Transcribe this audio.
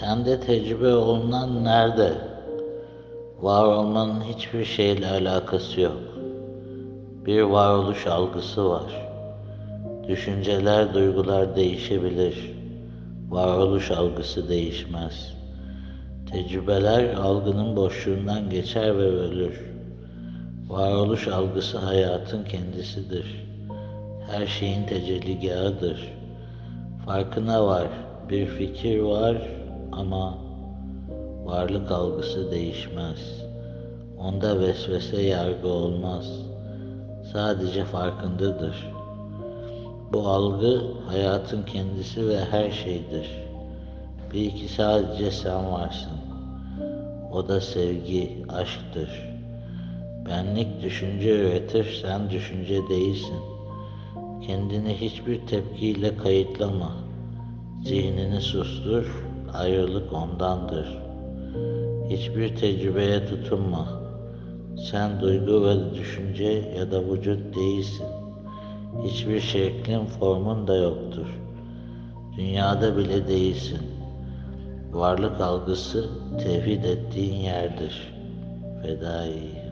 Sende tecrübe olunan nerede? Var olmanın hiçbir şeyle alakası yok. Bir varoluş algısı var. Düşünceler, duygular değişebilir. Varoluş algısı değişmez. Tecrübeler algının boşluğundan geçer ve ölür. Varoluş algısı hayatın kendisidir. Her şeyin tecelligahıdır. Farkına var. Bir fikir var ama varlık algısı değişmez. Onda vesvese yargı olmaz. Sadece farkındadır. Bu algı hayatın kendisi ve her şeydir. Bir iki sadece sen varsın. O da sevgi, aşktır. Benlik düşünce üretir, sen düşünce değilsin. Kendini hiçbir tepkiyle kayıtlama. Zihnini sustur, ayrılık ondandır. Hiçbir tecrübeye tutunma. Sen duygu ve düşünce ya da vücut değilsin. Hiçbir şeklin, formun da yoktur. Dünyada bile değilsin. Varlık algısı tevhid ettiğin yerdir. Fedai.